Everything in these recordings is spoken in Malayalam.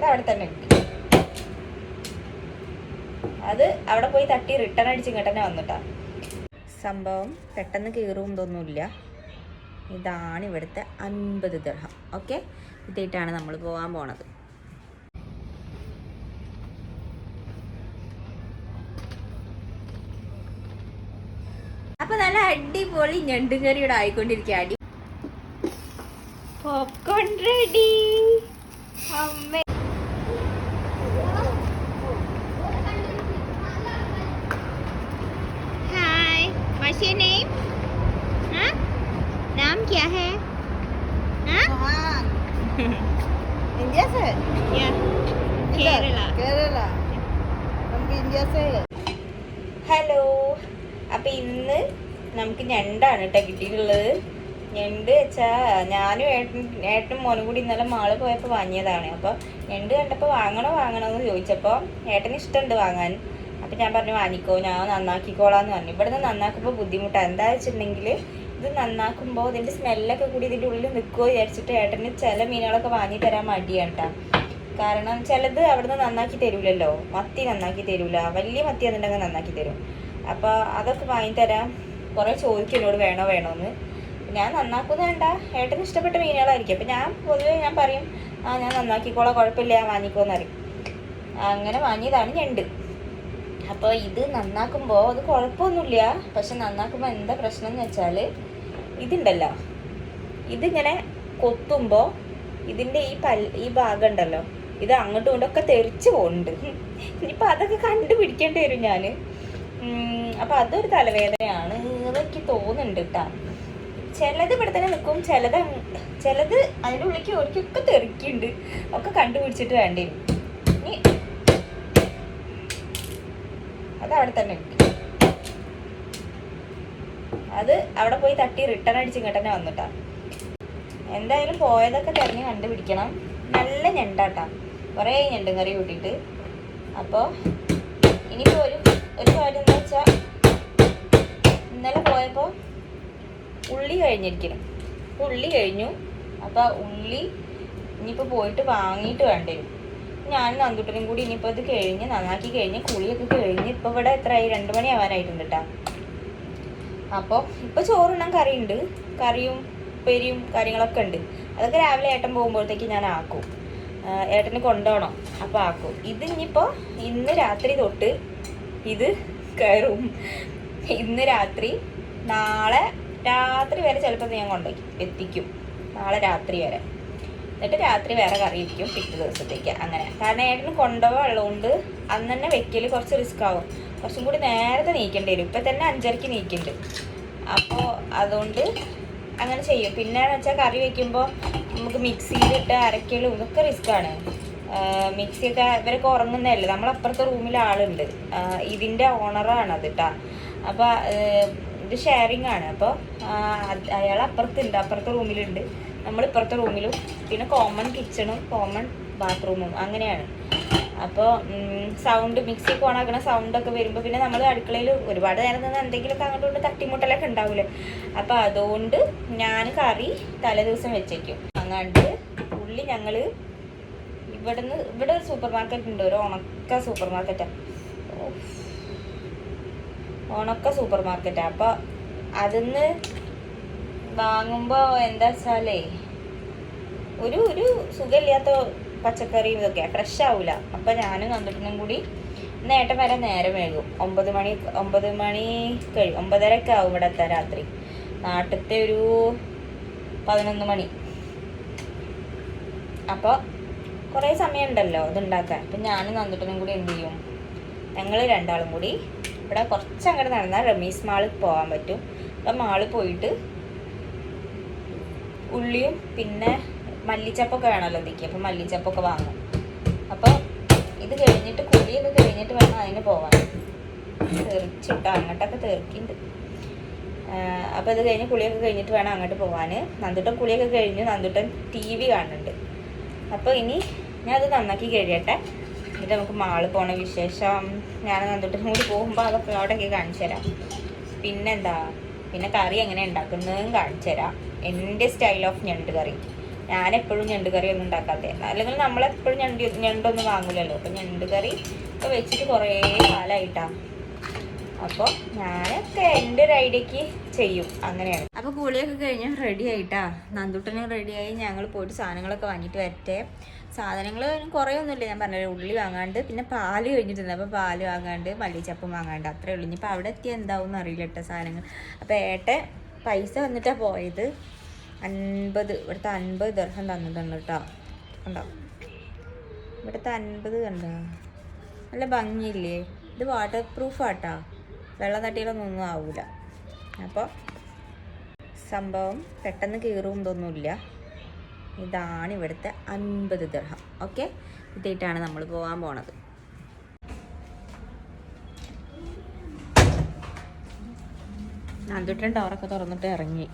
അത് അവിടെ തന്നെ അത് അവിടെ പോയി തട്ടി റിട്ടേൺ അടിച്ച് ഇങ്ങോട്ട് തന്നെ വന്നിട്ടാ സംഭവം പെട്ടെന്ന് കീറുന്നതൊന്നുമില്ല ഇതാണ് ഇവിടുത്തെ അൻപത് ദർഹം ഓക്കെ ഇതായിട്ടാണ് നമ്മൾ പോകാൻ പോണത്. അപ്പൊ നല്ല അടിപൊളി ഞണ്ടുകറി ഇവിടെ ആയിക്കൊണ്ടിരിക്കുക അടി പോപ്കോൺ റെഡി അമ്മ. व्हाट्स योर नेम हाँ नाम क्या है हाँ इंडिया से या केरला केरला हम भी इंडिया से है ഹലോ അപ്പം ഇന്ന് നമുക്ക് ഞണ്ടാണ് കേട്ടോ കിട്ടിയിട്ടുള്ളത് ഞണ്ട് വെച്ചാൽ ഞാനും ഏട്ടൻ ഏട്ടനും മോനും കൂടി ഇന്നലെ മാള് പോയപ്പോൾ വാങ്ങിയതാണ് അപ്പോൾ ഞണ്ട് കണ്ടപ്പോൾ വാങ്ങണോ വാങ്ങണോ എന്ന് ചോദിച്ചപ്പോൾ ഏട്ടന് ഇഷ്ടമുണ്ട് വാങ്ങാൻ അപ്പം ഞാൻ പറഞ്ഞു വാങ്ങിക്കോ ഞാൻ നന്നാക്കിക്കോളാന്ന് പറഞ്ഞു. ഇവിടെ നിന്ന് നന്നാക്കുമ്പോൾ ബുദ്ധിമുട്ടാണ് എന്താ വെച്ചിട്ടുണ്ടെങ്കിൽ ഇത് നന്നാക്കുമ്പോൾ ഇതിന്റെ സ്മെല്ലൊക്കെ കൂടി ഇതിന്റെ ഉള്ളിൽ നിൽക്കുമോ വിചാരിച്ചിട്ട് ഏട്ടന് ചില മീനുകളൊക്കെ വാങ്ങി തരാൻ മടിയാണ് കേട്ടോ കാരണം ചിലത് അവിടുന്ന് നന്നാക്കി തരൂലല്ലോ. മത്തി നന്നാക്കി തരൂല. വലിയ മത്തി എന്നുണ്ടെങ്കിൽ നന്നാക്കി തരും. അപ്പോൾ അതൊക്കെ വാങ്ങി തരാം. കുറേ ചോദിക്കും എന്നോട് വേണോ വേണോന്ന്? ഞാൻ നന്നാക്കുന്ന വേണ്ട ഏട്ടന് ഇഷ്ടപ്പെട്ട മീനുകളായിരിക്കും. അപ്പം ഞാൻ പൊതുവേ ഞാൻ പറയും ആ ഞാൻ നന്നാക്കിക്കോളാം കുഴപ്പമില്ല വാങ്ങിക്കോന്ന് അറിയും അങ്ങനെ വാങ്ങിയതാണ് ഞണ്ട്. അപ്പോൾ ഇത് നന്നാക്കുമ്പോൾ അത് കുഴപ്പമൊന്നുമില്ല പക്ഷെ നന്നാക്കുമ്പോൾ എന്താ പ്രശ്നം എന്ന് വെച്ചാൽ ഇതുണ്ടല്ലോ. ഇതിങ്ങനെ കൊത്തുമ്പോൾ ഇതിന്റെ ഈ പൽ ഈ ഭാഗം ഉണ്ടല്ലോ ഇത് അങ്ങോട്ടും ഇങ്ങോട്ടൊക്കെ തെറിച്ച് പോകുന്നുണ്ട് ഇനിയിപ്പോൾ അതൊക്കെ കണ്ടുപിടിക്കേണ്ടി വരും ഞാൻ അപ്പം അതൊരു തലവേദനയാണ് എനിക്ക് തോന്നുന്നുണ്ട് കേട്ടോ ചിലത് ഇവിടെ തന്നെ നിൽക്കും ചിലത് ചിലത് അതിന്റെ ഉള്ളിലേക്ക് ഒരിക്കൊക്കെ തെറിക്കുന്നുണ്ട്. ഒക്കെ കണ്ടുപിടിച്ചിട്ട് വേണ്ടി വരും ഇനി അത് അവിടെ തന്നെ അത് അവിടെ പോയി തട്ടി റിട്ടേൺ അടിച്ച് ഇങ്ങോട്ട് തന്നെ വന്നിട്ടാ. എന്തായാലും പോയതൊക്കെ തിരഞ്ഞ് കണ്ടുപിടിക്കണം. നല്ല ഞണ്ടാട്ടാ. കുറേ ഞണ്ടും കറി കൂട്ടിയിട്ട്. അപ്പോൾ ഇനിയിപ്പോൾ ഒരു ഒരു കാര്യം എന്താ വെച്ചാൽ ഇന്നലെ പോയപ്പോൾ ഉള്ളി കഴിഞ്ഞിരിക്കണം ഉള്ളി കഴിഞ്ഞു. അപ്പോൾ ഉള്ളി ഇനിയിപ്പോൾ പോയിട്ട് വാങ്ങിയിട്ട് വേണ്ടി വരും. ഞാൻ നന്ദുട്ടനും കൂടി ഇനിയിപ്പോൾ ഇത് കഴിഞ്ഞ് നന്നാക്കി കഴിഞ്ഞ് കുളിയൊക്കെ കഴിഞ്ഞ് ഇപ്പോൾ ഇവിടെ എത്രയായി രണ്ട് മണി ആവാനായിട്ടുണ്ട് കേട്ടോ അപ്പോൾ ഇപ്പോൾ ചോറുണ്ണാൻ കറിയുണ്ട്. കറിയും ഉപ്പേരിയും കാര്യങ്ങളൊക്കെ ഉണ്ട്. അതൊക്കെ രാവിലെ ഏട്ടൻ പോകുമ്പോഴത്തേക്ക് ഞാൻ ആക്കും. ഏട്ടന് കൊണ്ടുപോകണം അപ്പോൾ ആക്കും. ഇത് ഇനിയിപ്പോൾ ഇന്ന് രാത്രി തൊട്ട് ഇത് കയറും. ഇന്ന് രാത്രി നാളെ രാത്രി വരെ ചിലപ്പോൾ ഞാൻ കൊണ്ടുപോയി എത്തിക്കും. നാളെ രാത്രി വരെ. എന്നിട്ട് രാത്രി വേറെ കറി ഇരിക്കും പിറ്റേ ദിവസത്തേക്ക്. അങ്ങനെ. കാരണം ഏട്ടന് കൊണ്ടുപോകാൻ ഉള്ളതുകൊണ്ട് അന്ന് തന്നെ വെക്കൽ കുറച്ച് റിസ്ക് ആവും. കുറച്ചും കൂടി നേരത്തെ നീക്കേണ്ടി വരും. ഇപ്പം തന്നെ അഞ്ചരയ്ക്ക് നീക്കുന്നുണ്ട്. അപ്പോൾ അതുകൊണ്ട് അങ്ങനെ ചെയ്യും. പിന്നെ വെച്ചാൽ കറി വെക്കുമ്പോൾ നമുക്ക് മിക്സിയിലിട്ട് അരക്കലും ഇതൊക്കെ റിസ്ക്കാണ് മിക്സിയൊക്കെ ഇവരൊക്കെ ഉറങ്ങുന്നതല്ലേ? നമ്മളപ്പുറത്തെ റൂമിൽ ആളുണ്ട്. ഇതിന്റെ ഓണറാണ് അത് കേട്ടോ അപ്പോൾ ഇത് ഷെയറിങ് ആണ്. അപ്പോൾ അയാൾ അപ്പുറത്തുണ്ട്. അപ്പുറത്തെ റൂമിലുണ്ട്. നമ്മൾ ഇപ്പുറത്തെ റൂമിലും പിന്നെ കോമൺ കിച്ചണും കോമൺ ബാത്റൂമും അങ്ങനെയാണ്. അപ്പോൾ സൗണ്ട് മിക്സി ഓണാക്കണ സൗണ്ടൊക്കെ വരുമ്പോൾ പിന്നെ നമ്മൾ അടുക്കളയിൽ ഒരുപാട് നേരം നിന്ന് എന്തെങ്കിലുമൊക്കെ അങ്ങോട്ട് കൊണ്ട് തട്ടിമുട്ടലൊക്കെ ഉണ്ടാവില്ലേ അപ്പോൾ അതുകൊണ്ട് ഞാൻ കറി തലേ ദിവസം വെച്ചേക്കും. അങ്ങാണ്ട് ഉള്ളി ഞങ്ങൾ ഇവിടുന്ന് ഇവിടെ സൂപ്പർ മാർക്കറ്റ് ഉണ്ട് ഒരു ഉണക്ക സൂപ്പർ മാർക്കറ്റാണ് ഉണക്ക സൂപ്പർ മാർക്കറ്റാണ് അപ്പോൾ അതിന്ന് വാങ്ങുമ്പോൾ എന്താ വെച്ചാലേ ഒരു ഒരു സുഖമില്ലാത്ത പച്ചക്കറിയും ഇതൊക്കെ ഫ്രഷ് ആവൂല. അപ്പം ഞാനും കണ്ടിട്ടും കൂടി നേട്ടം വരെ നേരം വൈകും. ഒമ്പത് മണി ഒമ്പത് മണി കഴിയും ഒമ്പതരക്കെ ആവും ഇവിടെ എത്താൻ രാത്രി. നാട്ടിലത്തെ ഒരു പതിനൊന്ന് മണി. അപ്പോൾ കുറേ സമയമുണ്ടല്ലോ ഇതുണ്ടാക്കാൻ. അപ്പം ഞാനും നന്ദിട്ടനും കൂടി എന്ത് ചെയ്യും? ഞങ്ങൾ രണ്ടാളും കൂടി ഇവിടെ കുറച്ച് അങ്ങോട്ട് നടന്നാൽ റമീസ് മാളിൽ പോകാൻ പറ്റും. അപ്പം മാളിൽ പോയിട്ട് ഉള്ളിയും പിന്നെ മല്ലിച്ചപ്പൊക്കെ വേണമല്ലോ ഇതിക്ക് അപ്പം മല്ലിച്ചപ്പൊക്കെ വാങ്ങും. അപ്പോൾ ഇത് കഴിഞ്ഞിട്ട് കുളിയൊക്കെ കഴിഞ്ഞിട്ട് വേണം അതിന് പോവാൻ. തെറിച്ചിട്ടോ അങ്ങോട്ടൊക്കെ തെറിക്കുന്നുണ്ട് അപ്പോൾ ഇത് കഴിഞ്ഞ് കുളിയൊക്കെ കഴിഞ്ഞിട്ട് വേണം അങ്ങോട്ട് പോകാൻ നന്ദുട്ടൻ കുളിയൊക്കെ കഴിഞ്ഞു. നന്ദുട്ടൻ ടി വി കാണുന്നുണ്ട്. അപ്പോൾ ഇനി ഞാൻ അത് നന്നാക്കി കഴിയട്ടെ ഇത് നമുക്ക് മാൾ പോണ വിശേഷം. ഞാൻ നന്ദുട്ടനും കൂടി പോകുമ്പോൾ അതൊക്കെ അവിടെയൊക്കെ കാണിച്ചു തരാം. പിന്നെന്താ? പിന്നെ കറി എങ്ങനെ ഉണ്ടാക്കുന്നതും കാണിച്ചു തരാം. എന്റെ സ്റ്റൈൽ ഓഫ് ഞണ്ട് കറി. ഞാൻ എപ്പോഴും ഞണ്ട് കറി ഒന്നും ഉണ്ടാക്കാത്ത. അല്ലെങ്കിൽ നമ്മളെപ്പോഴും ഞണ്ട് ഞണ്ടൊന്നും വാങ്ങില്ലല്ലോ അപ്പം ഞണ്ട് കറി ഇപ്പം വെച്ചിട്ട് കുറേ കാലമായിട്ടാണ് അപ്പോൾ ഞാനൊക്കെ എന്റെ ഒരു ഐഡിയക്ക് ചെയ്യും. അങ്ങനെയാണ്. അപ്പോൾ കൂളിയൊക്കെ കഴിഞ്ഞ് റെഡി ആയിട്ടാ. നന്ദുട്ടന് റെഡിയായി ഞങ്ങൾ പോയിട്ട് സാധനങ്ങളൊക്കെ വാങ്ങിയിട്ട് വരട്ടെ. സാധനങ്ങൾ കുറേ ഒന്നുമില്ല. ഞാൻ പറഞ്ഞത് ഉള്ളി വാങ്ങാണ്ട് പിന്നെ പാൽ കഴിഞ്ഞിട്ടുണ്ട്. അപ്പോൾ പാൽ വാങ്ങാണ്ട് മല്ലിച്ചപ്പും വാങ്ങാണ്ട്. അത്രേ ഉള്ളൂ. ഇനിയിപ്പോൾ അവിടെ എത്തി എന്താവും അറിയില്ല കേട്ടോ സാധനങ്ങൾ അപ്പോൾ ഏട്ടെ പൈസ വന്നിട്ടാണ് പോയത്. അൻപത് ഇവിടുത്തെ അൻപത് ദർഹം തന്നിട്ടുണ്ട് കേട്ടോ. ഉണ്ടോ ഇവിടുത്തെ അൻപത് കണ്ടോ? നല്ല ഭംഗിയില്ലേ? ഇത് വാട്ടർ പ്രൂഫ് ആട്ടാ. വെള്ളം തട്ടിയിലൊന്നും ഒന്നും ആവൂല. അപ്പോൾ സംഭവം പെട്ടെന്ന് കീറും ഇതൊന്നുമില്ല ഇതാണ് ഇവിടുത്തെ അൻപത് ദർഹം ഓക്കെ ഇതായിട്ടാണ് നമ്മൾ പോകാൻ പോണത്. നന്ദുട്ടൻ ഡോറൊക്കെ തുറന്നിട്ട് ഇറങ്ങി.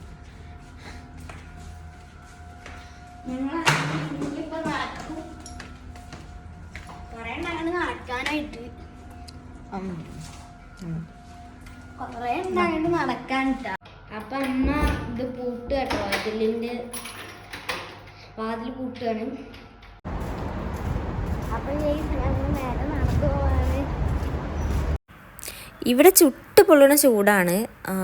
കൊറേ അപ്പൊ നേരെ നടന്നു പോവാണ്. ഇവിടെ ചുട്ട് പൊള്ളുന്ന ചൂടാണ്. ആ,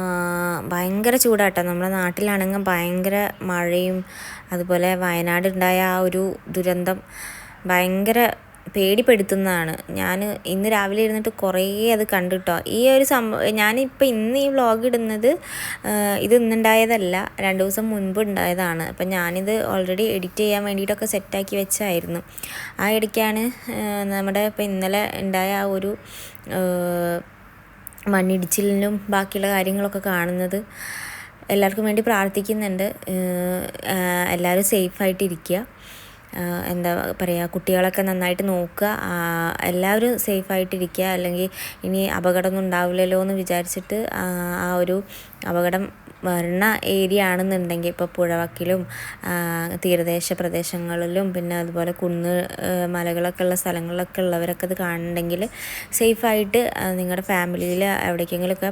ഭയങ്കര ചൂടാട്ടോ. നമ്മുടെ നാട്ടിലാണെങ്കിൽ ഭയങ്കര മഴയും അതുപോലെ വയനാട് ഉണ്ടായ ആ ഒരു ദുരന്തം ഭയങ്കര പേടിപ്പെടുത്തുന്നതാണ്. ഞാൻ ഇന്ന് രാവിലെ ഇരുന്നിട്ട് കുറേ അത് കണ്ടിട്ടോ. ഈ ഒരു സംഭവം ഞാനിപ്പോൾ ഇന്ന് ഈ വ്ളോഗ് ഇടുന്നത് ഇത് ഇന്നുണ്ടായതല്ല. രണ്ട് ദിവസം മുൻപ് ഉണ്ടായതാണ് അപ്പം ഞാനിത് ഓൾറെഡി എഡിറ്റ് ചെയ്യാൻ വേണ്ടിയിട്ടൊക്കെ സെറ്റാക്കി വെച്ചായിരുന്നു. ആ ഇടയ്ക്കാണ് നമ്മുടെ ഇപ്പം ഇന്നലെ ഉണ്ടായ ആ ഒരു മണ്ണിടിച്ചിലിനും ബാക്കിയുള്ള കാര്യങ്ങളൊക്കെ കാണുന്നത്. എല്ലാവർക്കും വേണ്ടി പ്രാർത്ഥിക്കുന്നുണ്ട്. എല്ലാവരും സേഫായിട്ടിരിക്കുക എന്താ പറയുക കുട്ടികളൊക്കെ നന്നായിട്ട് നോക്കുക എല്ലാവരും സേഫായിട്ടിരിക്കുക അല്ലെങ്കിൽ ഇനി അപകടമൊന്നും ഉണ്ടാവില്ലല്ലോ എന്ന് വിചാരിച്ചിട്ട് ആ ഒരു അപകടം വരുന്ന ഏരിയ ആണെന്നുണ്ടെങ്കിൽ ഇപ്പോൾ പുഴവക്കിലും തീരദേശ പ്രദേശങ്ങളിലും പിന്നെ അതുപോലെ കുന്ന് മലകളൊക്കെ ഉള്ള സ്ഥലങ്ങളിലൊക്കെ ഉള്ളവരൊക്കെ അത് കാണുന്നുണ്ടെങ്കിൽ സേഫായിട്ട് നിങ്ങളുടെ ഫാമിലിയിൽ എവിടേക്കെങ്കിലുമൊക്കെ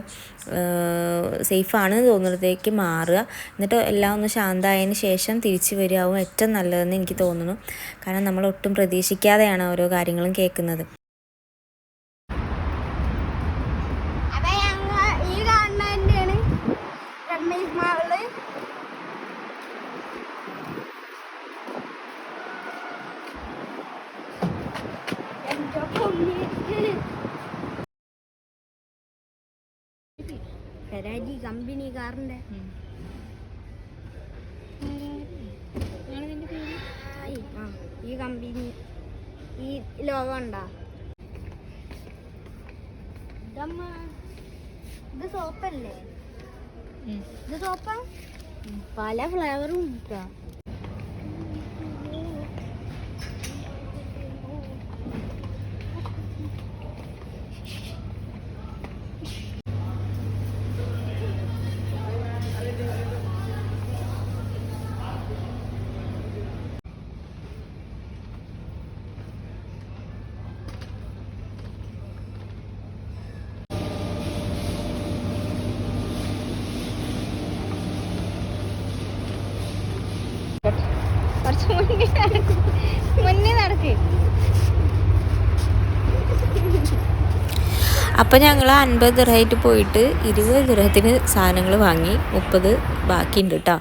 സേഫാണെന്ന് തോന്നുന്നതേക്ക് മാറുക. എന്നിട്ട് എല്ലാം ഒന്ന് ശാന്തമായതിന് ശേഷം തിരിച്ചു വരികയാവും ഏറ്റവും നല്ലതെന്ന് എനിക്ക് തോന്നുന്നു. കാരണം നമ്മൾ ഒട്ടും പ്രതീക്ഷിക്കാതെയാണ് ഓരോ കാര്യങ്ങളും കേൾക്കുന്നത് അപ്പൊ ഞങ്ങൾ ഈ കാണുന്നതിന്റെയാണ് റമ്മീസ് മാളിൽ എന്റെ പൊന്നി. ഫെരാരി കമ്പനി കാറിന്റെ. ഈ കമ്പനി ഈ ലോകം ഉണ്ടാ? ഇത് സോപ്പല്ലേ? ഇത് സോപ്പാ? പല ഫ്ലേവറും ഉണ്ടാ മുന്നേ നടക്ക്. അപ്പം ഞങ്ങൾ അൻപത് ദിർഹമായിട്ട് പോയിട്ട് ഇരുപത് ദിർഹത്തിന് സാധനങ്ങൾ വാങ്ങി മുപ്പത് ബാക്കിയുണ്ട് കേട്ടോ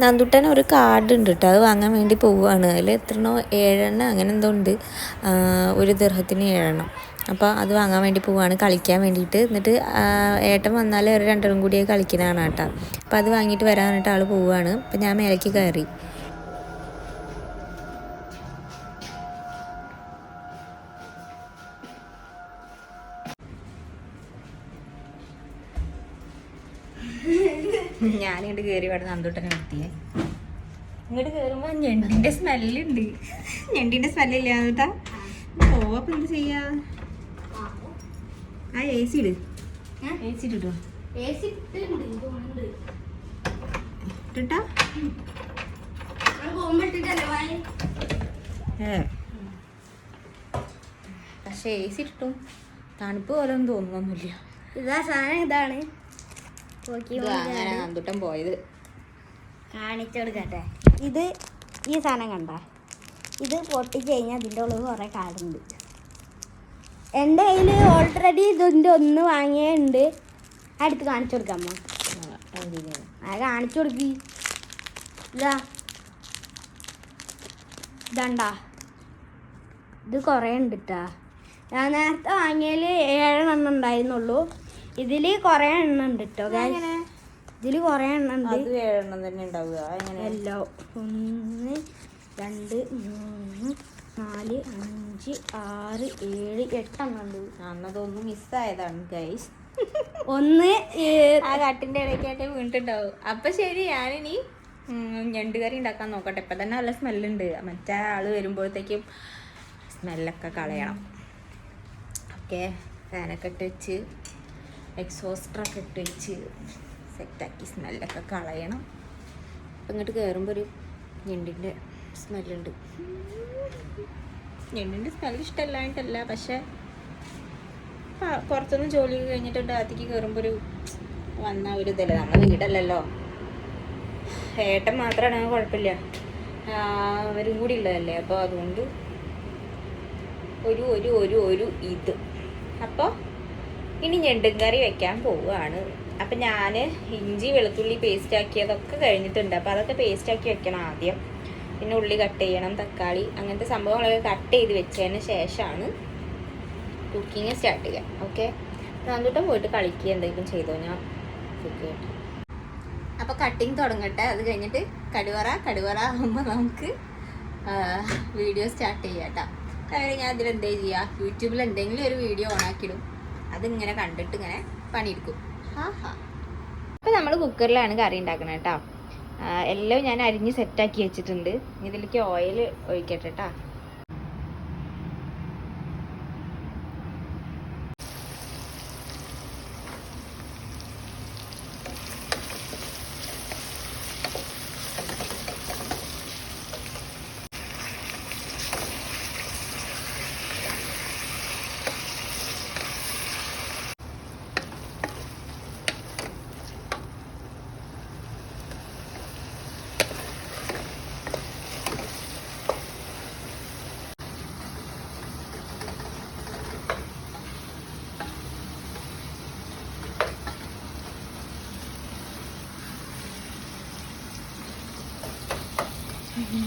നന്ദുട്ടൻ ഒരു കാർഡ് ഉണ്ട് കേട്ടോ അത് വാങ്ങാൻ വേണ്ടി പോവുകയാണ് അതിൽ എത്രണ്ണോ? ഏഴെണ്ണം അങ്ങനെ എന്തോ ഉണ്ട്. ഒരു ദിർഹത്തിന് ഏഴെണ്ണം. അപ്പോൾ അത് വാങ്ങാൻ വേണ്ടി പോവുകയാണ് കളിക്കാൻ വേണ്ടിയിട്ട്. എന്നിട്ട് ഏട്ടൻ വന്നാൽ ഒരു രണ്ടെണ്ണം കൂടി കളിക്കുന്നതാണ് കേട്ടോ. അപ്പോൾ അത് വാങ്ങിയിട്ട് വരാനായിട്ട് ആൾ പോവുകയാണ് അപ്പോൾ ഞാൻ മേലേക്ക് കയറി. കയറി ഇവിടെ നന്ദൂട്ടനെ നിർത്തിയേ. ഇങ്ങോട്ട് കയറുമ്പോൾ ഞെണ്ടിന്റെ സ്മെല്ലുണ്ട്. ഞെണ്ടിന്റെ സ്മെല്ലില്ല അപ്പം എന്ത് ചെയ്യാ? ആ എ സി ഇട് എ സി ഇട്ടോ ഇട്ടാ ഏ. പക്ഷെ എ സി ഇട്ടും തണുപ്പ് പോലെ ഒന്നും തോന്നുന്നൊന്നുമില്ല. ഇതാ സാധനം ഇതാണ്. ഇത് അങ്ങനെ പോയത്. കാണിച്ചു കൊടുക്കട്ടെ ഇത് ഈ സാധനം കണ്ട. ഇത് പൊട്ടിച്ച് കഴിഞ്ഞാൽ അതിന്റെ ഉള്ളിൽ കുറേ കാടുണ്ട്. എന്റെ കയ്യിൽ ഓൾറെഡി ഇതിന്റെ ഒന്ന് വാങ്ങിയുണ്ട്. അടുത്ത് കാണിച്ചു കൊടുക്കാമോ അത് കാണിച്ചു കൊടുക്കി. ഇതാ. ഇതണ്ടാ. ഇത് കുറേ ഉണ്ട് ഞാൻ നേരത്തെ വാങ്ങിയതിൽ ഏഴെണ്ണം ഉണ്ടായിരുന്നുള്ളൂ. ഇതിൽ കൊറേ എണ്ണ ഉണ്ട് കേട്ടോ ഇതിൽ കൊറേ എണ്ണ ഉണ്ട് ഏഴെണ്ണം തന്നെ ഉണ്ടാവുക. എല്ലാം ഒന്ന് രണ്ട് മൂന്ന് നാല് അഞ്ച് ആറ് ഏഴ് എട്ടെണ്ണം ഉണ്ട്. അന്നതൊന്നും മിസ്സായതാണ് ഗൈസ് ഒന്ന് ആ കട്ടിന്റെ ഇടയ്ക്കായിട്ട് വീണിട്ടുണ്ടാവും. അപ്പൊ ശരി ഞാനിനി ഞണ്ട് കറി ഉണ്ടാക്കാൻ നോക്കട്ടെ. ഇപ്പൊ തന്നെ നല്ല സ്മെല്ലുണ്ട്. മറ്റേ ആൾ വരുമ്പോഴത്തേക്കും സ്മെല്ലൊക്കെ കളയണം. ഓക്കെ ഫാനൊക്കെ ഇട്ട് വെച്ച്. എക്സോസ്റ്ററൊക്കെ ഇട്ട് വെച്ച് സെറ്റാക്കി സ്മെല്ലൊക്കെ കളയണം. അപ്പം ഇങ്ങോട്ട് കയറുമ്പോൾ ഒരു ഞെണ്ടിന്റെ സ്മെല്ലുണ്ട് ഞെണ്ടിന്റെ സ്മെല്ല് ഇഷ്ടമല്ലായിട്ടല്ല പക്ഷേ പുറത്തുനിന്ന് ജോലി കഴിഞ്ഞിട്ട് അകത്തേക്ക് കയറുമ്പോൾ ഒരു വന്ന ഒരു ഇതല്ല. നമ്മുടെ വീടല്ലല്ലോ. ഏട്ടൻ മാത്രമാണ് കുഴപ്പമില്ല അവരും കൂടി ഉള്ളതല്ലേ. അപ്പോൾ അതുകൊണ്ട് ഒരു ഒരു ഒരു ഒരു ഇത്. അപ്പോൾ ഇനി ഞണ്ടും കറി വെക്കാൻ പോവുകയാണ്. അപ്പം ഞാൻ ഇഞ്ചി വെളുത്തുള്ളി പേസ്റ്റ് ആക്കിയതൊക്കെ കഴിഞ്ഞിട്ടുണ്ട്. അപ്പോൾ അതൊക്കെ പേസ്റ്റ് ആക്കി വെക്കണം ആദ്യം. പിന്നെ ഉള്ളി കട്ട് ചെയ്യണം തക്കാളി അങ്ങനത്തെ സംഭവങ്ങളൊക്കെ കട്ട് ചെയ്ത് വെച്ചതിന് ശേഷമാണ് കുക്കിങ് സ്റ്റാർട്ട് ചെയ്യാം. ഓക്കെ അതുകൊണ്ട് പോയിട്ട് കളിക്കുക എന്തെങ്കിലും ചെയ്തോ ഞാൻ കുക്ക് അപ്പോൾ കട്ടിങ് തുടങ്ങട്ടെ. അത് കഴിഞ്ഞിട്ട് കടുവറ. കടുവറ ആകുമ്പോൾ നമുക്ക് വീഡിയോ സ്റ്റാർട്ട് ചെയ്യാം കേട്ടോ. ഞാൻ അതിൽ ചെയ്യാ? ചെയ്യുക യൂട്യൂബിൽ എന്തെങ്കിലും ഒരു വീഡിയോ ഓണാക്കിയിടും അതിങ്ങനെ കണ്ടിട്ട് ഇങ്ങനെ പണിയെടുക്കും. അപ്പൊ നമ്മൾ കുക്കറിലാണ് കറി ഉണ്ടാക്കുന്നത് കേട്ടോ എല്ലാം ഞാൻ അരിഞ്ഞ് സെറ്റാക്കി വെച്ചിട്ടുണ്ട്. ഇതിലേക്ക് ഓയിൽ ഒഴിക്കട്ടെ കേട്ടോ Ah.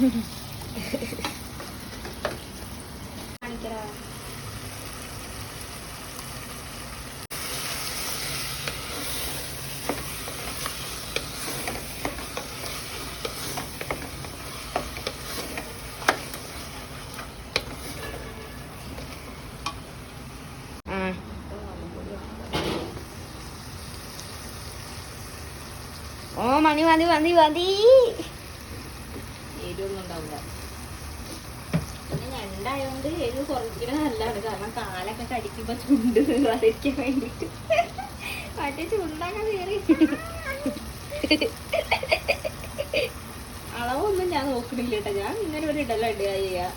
Oh, mandi, mandi, mandi, mandi. ഞണ്ടായോണ്ട് എരിവ് കുറയ്ക്കണ നല്ലതാണ്. കാരണം കാലൊക്കെ കടിക്കുമ്പോ ചുണ്ട് വരയ്ക്കാൻ വേണ്ടിട്ട്. മറ്റേ ചുണ്ടൊക്കെ കയറി അളവൊന്നും ഞാൻ നോക്കണില്ല കേട്ടോ ഞാൻ ഇങ്ങനെ ഒരു ഇടല ഇടുക ചെയ്യാ.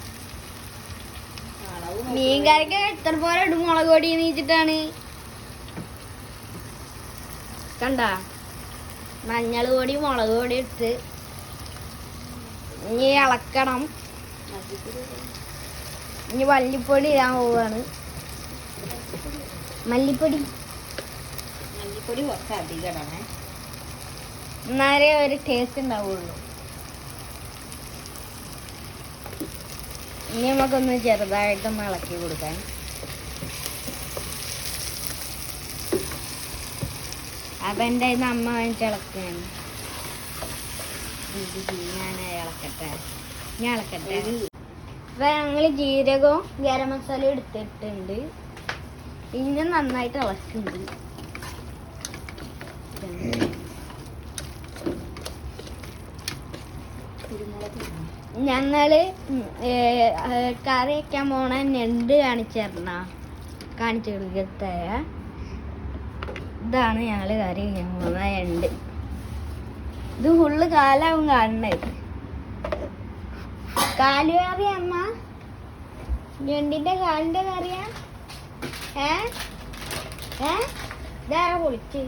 അളവ് നോക്കണില്ല. മീൻ കറിക്ക് എത്ര പോലെ ഇടും? മുളക് പൊടി നീച്ചിട്ടാണ്. കണ്ട? മഞ്ഞൾ പൊടി മുളക് പൊടി ഇട്ട്. ഇനി ഇളക്കണം. ഇനി വള്ളിപ്പൊടി ഇടാൻ പോവാണ്. മല്ലിപ്പൊടി. മല്ലിപ്പൊടി കുറച്ച് അധികം ഇടണേ. എന്നാലേ ഒരു ടേസ്റ്റ് ഉണ്ടാവുള്ളൂ. ഇനി നമുക്കൊന്ന് ചെറുതായിട്ടൊന്ന് ഇളക്കി കൊടുക്കാൻ അപ്പൊ എന്റെ അമ്മ വാങ്ങിച്ച് ഇളക്കാണ് ഞാൻ ഇളക്കട്ടെ. ഞാൻ ഇളക്കട്ടെ. അപ്പൊ ഞങ്ങൾ ജീരകവും ഗരം മസാല എടുത്തിട്ടുണ്ട്. ഇനി നന്നായിട്ട് ഇളക്കുന്നുണ്ട്. ഞങ്ങൾ കറി വെക്കാൻ പോണ ഞണ്ട് കാണിച്ചേരണ കാണിച്ചു കൊടുക്കത്തെ ഇതാണ് ഞങ്ങൾ കറി വെക്കാൻ പോണ ഞണ്ട്. ഇത് ഫുള്ള് കാലാവും കാണണത് കാൽ കറി അമ്മ. ഞണ്ടിന്റെ കാലിന്റെ കറിയാ ഏ? ഏ? ഇതാരാ പൊളിച്ച്?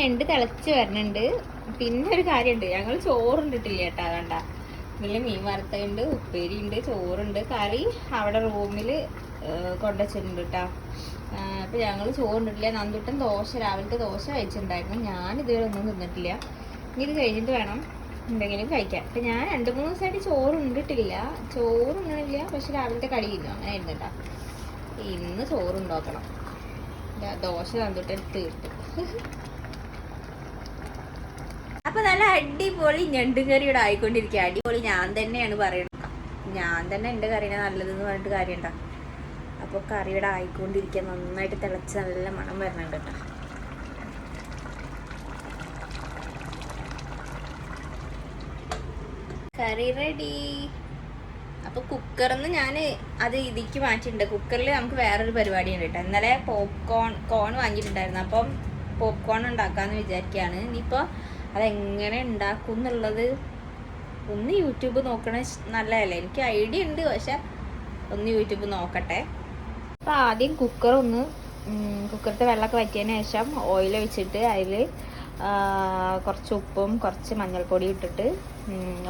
ഞണ്ട് തിളച്ച് വരണുണ്ട്. പിന്നെ ഒരു കാര്യമുണ്ട്. ഞങ്ങൾ ചോറുണ്ടിട്ടില്ല കേട്ടോ അതണ്ട. ഇതിൽ മീൻ വറുത്തുണ്ട് ഉപ്പേരി ഉണ്ട് ചോറുണ്ട്. കറി അവിടെ റൂമിൽ കൊണ്ടുവച്ചിട്ടുണ്ട് കേട്ടോ. ഞങ്ങൾ ചോറുണ്ടിട്ടില്ല. നന്ദുട്ടൻ ദോശ രാവിലത്തെ ദോശ കഴിച്ചിട്ടുണ്ടായിരുന്നു. ഞാൻ ഇതുവരെ ഒന്നും തിന്നിട്ടില്ല. ഇനി ഇത് കഴിഞ്ഞിട്ട് വേണം എന്തെങ്കിലും കഴിക്കാൻ. അപ്പം ഞാൻ രണ്ട് മൂന്ന് ദിവസമായിട്ട് ചോറ് ഉണ്ടിട്ടില്ല ചോറ് പക്ഷെ രാവിലത്തെ കടിയില്ല അങ്ങനെ ആയിരുന്നു കേട്ടോ. ഇന്ന് ചോറ് ഉണ്ടാക്കണം ദാ ദോശ നന്ദുട്ടൻ തീർത്തു. അപ്പൊ നല്ല അടിപൊളി ഞണ്ട് കറിയുടെ ആയിക്കൊണ്ടിരിക്കുക അടിപൊളി ഞാൻ തന്നെയാണ് പറയുന്നത് ഞാൻ തന്നെ എന്റെ കറിനെ നല്ലതെന്ന് പറഞ്ഞിട്ട് കാര്യമുണ്ടോ അപ്പോൾ കറിയുടെ ആയിക്കൊണ്ടിരിക്കുക. നന്നായിട്ട് തിളച്ച് നല്ല മണം വരണുണ്ട് കേട്ടോ. കറി റെഡി അപ്പൊ കുക്കറിന്ന് ഞാൻ അത് ഇതിക്ക് മാറ്റിയിട്ടുണ്ട്. കുക്കറിൽ നമുക്ക് വേറൊരു പരിപാടി ഉണ്ട് കേട്ടോ. ഇന്നലെ പോപ്കോൺ കോൺ വാങ്ങിയിട്ടുണ്ടായിരുന്നു. അപ്പം പോപ്കോൺ ഉണ്ടാക്കാന്ന് വിചാരിക്കുകയാണ്. ഇനിയിപ്പോൾ അതെങ്ങനെ ഉണ്ടാക്കും എന്നുള്ളത് ഒന്ന് യൂട്യൂബ് നോക്കണ നല്ലതല്ലേ? എനിക്ക് ഐഡിയ ഉണ്ട് പക്ഷെ ഒന്ന് യൂട്യൂബ് നോക്കട്ടെ. അപ്പോൾ ആദ്യം കുക്കർ ഒന്ന് കുക്കറിന്റെ വെള്ളമൊക്കെ വറ്റിയതിന് ശേഷം ഓയിൽ ഒഴിച്ചിട്ട് അതിൽ കുറച്ച് ഉപ്പും കുറച്ച് മഞ്ഞൾപ്പൊടി ഇട്ടിട്ട്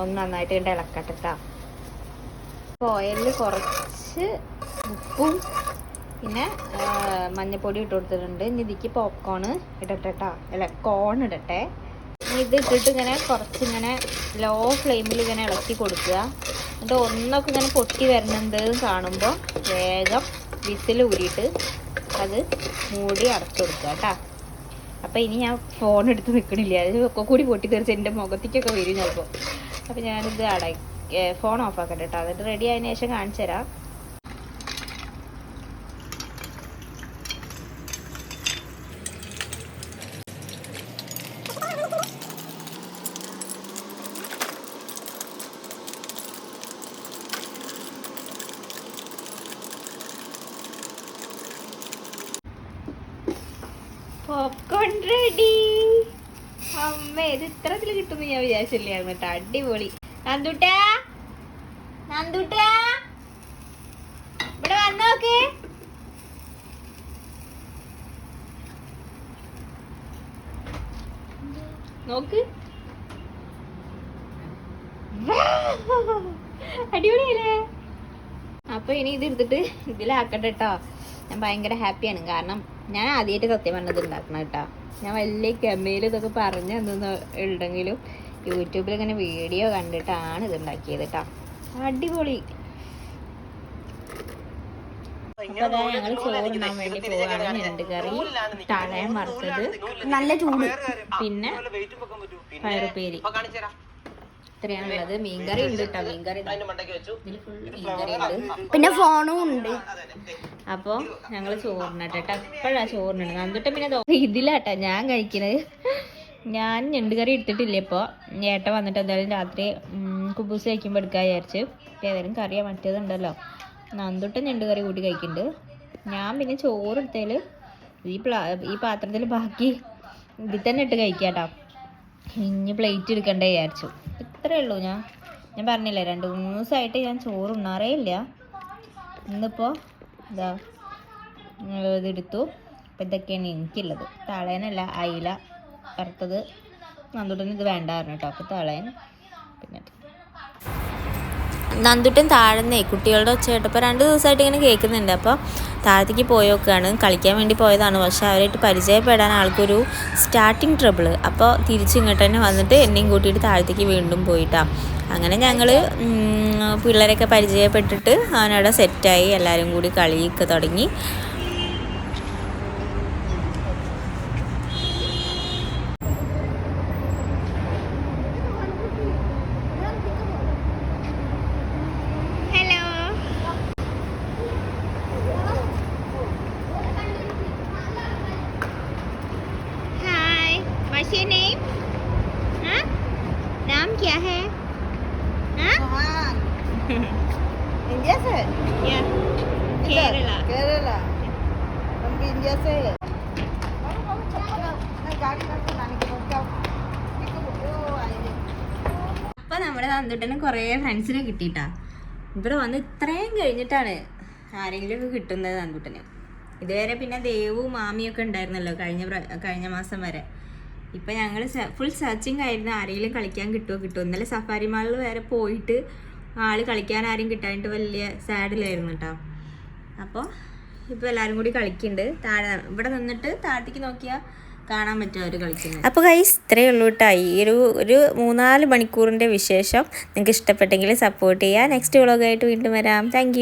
ഒന്ന് നന്നായിട്ട് കണ്ട് ഇളക്കട്ടെ ഓയിലിൽ കുറച്ച് ഉപ്പും പിന്നെ മഞ്ഞൾപ്പൊടി ഇട്ട് കൊടുത്തിട്ടുണ്ട്. ഇനി ഇതിക്ക് പോപ്കോൺ ഇടട്ടെ കേട്ടോ അല്ല കോൺ ഇടട്ടെ. ഇത് ഇട്ടിട്ട് ഇങ്ങനെ കുറച്ചിങ്ങനെ ലോ ഫ്ലെയിമിൽ ഇങ്ങനെ ഇളക്കി കൊടുക്കുക. എന്നിട്ട് ഒന്നൊക്കെ ഇങ്ങനെ പൊട്ടി വരുന്നുണ്ട് കാണുമ്പോൾ വേഗം വിസിൽ ഊരിയിട്ട് അത് മൂടി അടച്ചു കൊടുക്കുക കേട്ടോ. അപ്പം ഇനി ഞാൻ ഫോൺ എടുത്ത് നിൽക്കണില്ല അത് ഒക്കെ കൂടി പൊട്ടി തെറിച്ച് എന്റെ മുഖത്തേക്കൊക്കെ വരും ചിലപ്പോൾ അപ്പം ഞാനിത് അട ഫോൺ ഓഫ് ആക്കട്ടെ കേട്ടോ. എന്നിട്ട് റെഡി ആയതിനു ശേഷം കാണിച്ചു തരാം. പോപ്കോൺ റെഡി അമ്മ ഇത് ഇത്രത്തിൽ കിട്ടുമെന്ന് ഞാൻ വിചാരിച്ചില്ലായിരുന്നു കേട്ടോ. അടിപൊളി. നന്ദുട്ടാ? നന്ദുട്ടാ? ഇവിടെ വന്നോക്ക് നോക്ക്. അടിപൊളിയല്ലേ? അപ്പൊ ഇനി ഇത് എടുത്തിട്ട് ഇതിലാക്കട്ടെ കേട്ടോ. ഞാൻ ഭയങ്കര ഹാപ്പിയാണ് കാരണം ഞാൻ ആദ്യമായിട്ട് സത്യം പറഞ്ഞത് ഉണ്ടാക്കണം കേട്ടോ. ഞാൻ വലിയ കെമയിൽ ഇതൊക്കെ പറഞ്ഞു തന്നു ഉണ്ടെങ്കിലും യൂട്യൂബിൽ ഇങ്ങനെ വീഡിയോ കണ്ടിട്ടാണ് ഇത് ഉണ്ടാക്കിയത് കേട്ടോ. അടിപൊളി. ഞങ്ങൾ വേണ്ടി പോവാണ്. ഞണ്ട് കറി വറുത്തത് നല്ല ചൂട്. പിന്നെ പയറുപ്പേരി. ഇത്രയാണുള്ളത്. മീൻകറി ഉണ്ട് കേട്ടോ മീൻകറി ഇതാ. മീൻകറി ഉണ്ട്. പിന്നെ ഫോണും ഉണ്ട്. അപ്പോൾ ഞങ്ങൾ ചോറിനട്ടെ എപ്പോഴാ ചോറിനുണ്ട് നന്ദിട്ട് പിന്നെ ദോ- ഇതിലാട്ടാ ഞാൻ കഴിക്കുന്നത് ഞാൻ ഞണ്ടുകറി എടുത്തിട്ടില്ല ഇപ്പോൾ ഏട്ട വന്നിട്ട് എന്തായാലും രാത്രി കുബൂസ് കഴിക്കുമ്പോൾ എടുക്കാൻ വിചാരിച്ച്. ഏതായാലും കറിയാ. മറ്റേതുണ്ടല്ലോ. നന്ദുട്ടൻ ഞണ്ടുകറി കൂട്ടി കഴിക്കുന്നുണ്ട് ഞാൻ പിന്നെ ചോറ് എടുത്തതിൽ ഈ പ്ലാ ഈ പാത്രത്തിൽ ബാക്കി ഇതിൽ തന്നെ ഇട്ട് കഴിക്കാം കേട്ടോ ഇനി പ്ലേറ്റ് എടുക്കണ്ടേ വിചാരിച്ചു. ഇത്രയേ ഉള്ളൂ ഞാൻ. ഞാൻ പറഞ്ഞില്ലേ രണ്ട് മൂന്ന് ദിവസമായിട്ട് ഞാൻ ചോറ് ഉണ്ണാറേ ഇല്ല. ഇന്നിപ്പോൾ ഇതാ ഇതെടുത്തു അപ്പം ഇതൊക്കെയാണ് എനിക്കുള്ളത്. തളയനല്ല അയില വറുത്തത്. നന്ദുട്ടന് ഇത് വേണ്ടായിരുന്നു കേട്ടോ അപ്പോൾ തളയൻ പിന്നെ നന്ദുട്ടൻ താഴ്ന്നേ കുട്ടികളുടെ ഒച്ച കേട്ടപ്പോൾ രണ്ട് ദിവസമായിട്ട് ഇങ്ങനെ കേൾക്കുന്നുണ്ട്. അപ്പോൾ താഴത്തേക്ക് പോയി നോക്കുകയാണ്. കളിക്കാൻ വേണ്ടി പോയതാണ്. പക്ഷെ അവരായിട്ട് പരിചയപ്പെടാൻ ആൾക്കൊരു സ്റ്റാർട്ടിങ് ട്രബിൾ അപ്പോൾ തിരിച്ചിങ്ങോട്ട് തന്നെ വന്നിട്ട് എന്നെയും കൂട്ടിയിട്ട് താഴത്തേക്ക് വീണ്ടും പോയിട്ടാണ് അങ്ങനെ ഞങ്ങൾ പിള്ളേരൊക്കെ പരിചയപ്പെട്ടിട്ട് അവനവിടെ സെറ്റായി എല്ലാവരും കൂടി കളിയൊക്കെ തുടങ്ങി. നമ്മുടെ നന്ദുട്ടന് കുറേ ഫ്രണ്ട്സിനെ കിട്ടിയിട്ടാ ഇവിടെ വന്ന് ഇത്രയും കഴിഞ്ഞിട്ടാണ് ആരെങ്കിലും കിട്ടുന്നത് നന്ദുട്ടന്. ഇതുവരെ പിന്നെ ദേവും മാമിയൊക്കെ ഉണ്ടായിരുന്നല്ലോ കഴിഞ്ഞ കഴിഞ്ഞ മാസം വരെ. ഇപ്പം ഞങ്ങൾ ഫുൾ സെർച്ചിങ് ആയിരുന്നു ആരെങ്കിലും കളിക്കാൻ കിട്ടുമോ കിട്ടുമോ ഇന്നലെ സഫാരി മാളിൽ വരെ പോയിട്ട് ആൾ കളിക്കാൻ ആരും കിട്ടാനായിട്ട് വലിയ സാഡിലായിരുന്നു കേട്ടോ അപ്പോൾ ഇപ്പോൾ എല്ലാവരും കൂടി കളിക്കുന്നുണ്ട് താഴെ ഇവിടെ നിന്നിട്ട് താഴത്തേക്ക് നോക്കിയാൽ കാണാൻ പറ്റും അപ്പോൾ ഗൈസ് ഇത്രയേ ഉള്ളൂ കേട്ടോ ഈ ഒരു ഒരു മൂന്നാൽ മണിക്കൂറിന്റെ വിശേഷം. നിങ്ങൾക്ക് ഇഷ്ടപ്പെട്ടെങ്കിൽ സപ്പോർട്ട് ചെയ്യുക നെക്സ്റ്റ് വ്ളോഗായിട്ട് വീണ്ടും വരാം. താങ്ക്